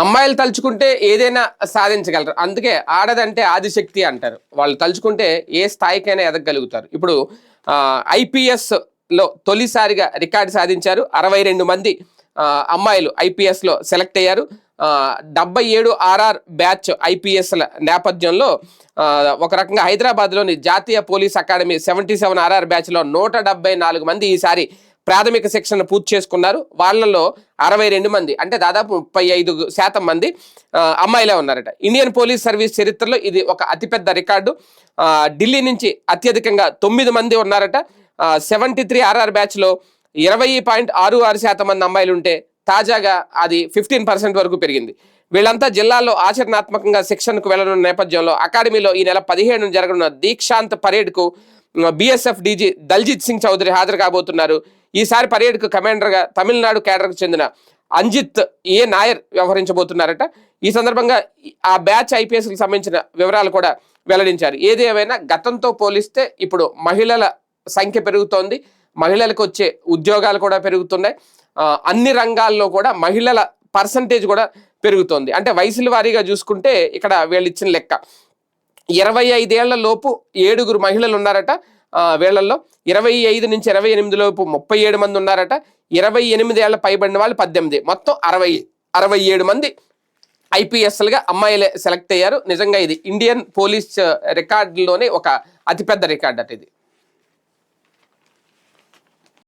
అమ్మాయిలు తలుచుకుంటే ఏదైనా సాధించగలరు. అందుకే ఆడదంటే ఆదిశక్తి అంటారు. వాళ్ళు తలుచుకుంటే ఏ స్థాయికైనా ఎదగలుగుతారు ఇప్పుడు ఐపీఎస్లో తొలిసారిగా రికార్డు సాధించారు. అరవై రెండు మంది అమ్మాయిలు ఐపీఎస్లో సెలెక్ట్ అయ్యారు. డెబ్బై ఏడు ఆర్ఆర్ బ్యాచ్ ఐపీఎస్ల నేపథ్యంలో ఒక రకంగా హైదరాబాద్లోని జాతీయ police academy seventy seven RR బ్యాచ్లో నూట డెబ్బై నాలుగు మంది ఈసారి ప్రాథమిక శిక్షణ పూర్తి చేసుకున్నారు. వాళ్ళలో అరవై రెండు మంది అంటే దాదాపు ముప్పై ఐదు శాతం మంది అమ్మాయిలే ఉన్నారట. ఇండియన్ పోలీస్ సర్వీస్ చరిత్రలో ఇది ఒక అతిపెద్ద రికార్డు. ఢిల్లీ నుంచి అత్యధికంగా తొమ్మిది మంది ఉన్నారట. సెవెంటీ త్రీ ఆర్ఆర్ బ్యాచ్లో ఇరవై పాయింట్ ఆరు ఆరు శాతం మంది అమ్మాయిలు ఉంటే తాజాగా అది ఫిఫ్టీన్ పర్సెంట్ వరకు పెరిగింది. వీళ్ళంతా జిల్లాలో ఆచరణాత్మకంగా శిక్షణకు వెళ్ళనున్న నేపథ్యంలో అకాడమీలో ఈ నెల పదిహేను జరగనున్న దీక్షాంత్ పరేడ్కు బీఎస్ఎఫ్ డీజీ దల్జిత్ సింగ్ చౌదరి హాజరు కాబోతున్నారు. ఈసారి పరేడ్కు కమాండర్గా తమిళనాడు కేడర్కు చెందిన అంజిత్ ఏ నాయర్ వ్యవహరించబోతున్నారట. ఈ సందర్భంగా ఆ బ్యాచ్ ఐపీఎస్కి సంబంధించిన వివరాలు కూడా వెల్లడించారు. ఏది ఏమైనా గతంతో పోలిస్తే ఇప్పుడు మహిళల సంఖ్య పెరుగుతోంది. మహిళలకు వచ్చే ఉద్యోగాలు కూడా పెరుగుతున్నాయి. అన్ని రంగాల్లో కూడా మహిళల పర్సంటేజ్ కూడా పెరుగుతోంది. అంటే వయసుల వారీగా చూసుకుంటే ఇక్కడ వీళ్ళు ఇచ్చిన లెక్క. ఇరవై ఐదేళ్ళ లోపు ఏడుగురు మహిళలు ఉన్నారట. వేళల్లో ఇరవై ఐదు నుంచి ఇరవై ఎనిమిది లోపు ముప్పై ఏడు మంది ఉన్నారట. ఇరవై ఎనిమిది ఏళ్ళ పైబడిన వాళ్ళు పద్దెనిమిది. మొత్తం అరవై అరవై ఏడు మంది ఐపీఎస్లుగా అమ్మాయిలే సెలెక్ట్ అయ్యారు. నిజంగా ఇది ఇండియన్ పోలీస్ రికార్డులోనే ఒక అతిపెద్ద రికార్డ్ అట ఇది.